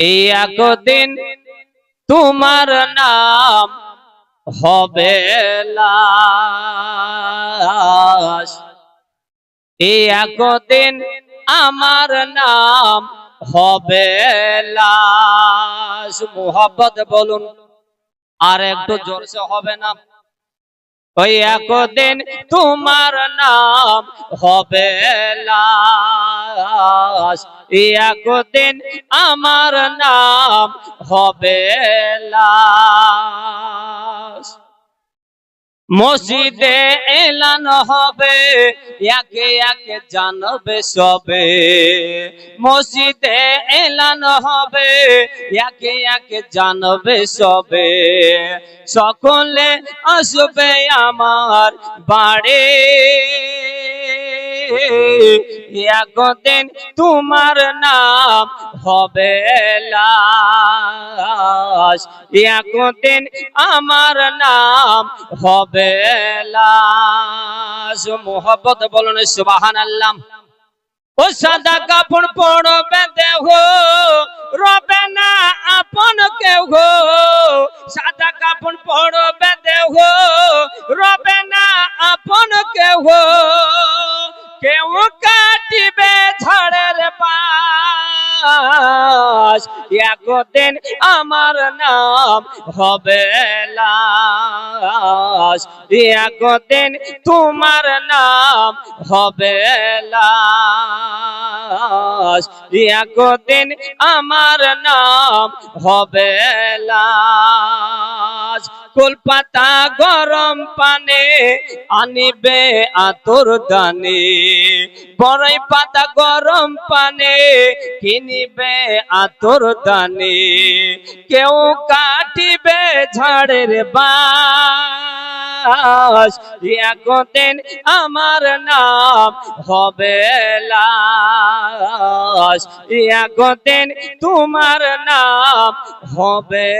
একদিন তোমার নাম হবে লাশ। একদিন আমার নাম হবে লাশ। বলুন, আর একটু জোরসে হবে না? ওই একদিন তোমার নাম হবে লাশ। এই একদিন আমার নাম হবে লাশ। মসজিদে এলান হবে, একে একে জানবে সবে। মসজিদে এলান হবে, একে একে জানবে সবে। সকলে আসবে আমার বাড়ি। একদিন তোমার নাম হবে লাশ। একদিন আমার নাম হবে মোহব্বত বলুন সুবাহান আল্লাহ ও সাদা কাপড় পড়বে দেহ, রবে না আপন কেউ গো। সাদা কাপড় পড়বে দেহ, রবে না আপন কেউ গো। কেউ কাটিবে ঝড়ের পাশ। একদিন আমার নাম হবে লাশ। একদিন তোমার নাম হবে লাশ। একদিন আমার নাম হবে লাশ। কলপাতা গরম পানে আনিবে আতর দানে। বড়ই পাতা গরম পানে কিনিবে আতর দানে। কেউ কাটিবে ঝাড়ের বাস, একদিন আমার নাম হবে লাশ। একদিন তোমার নাম হবে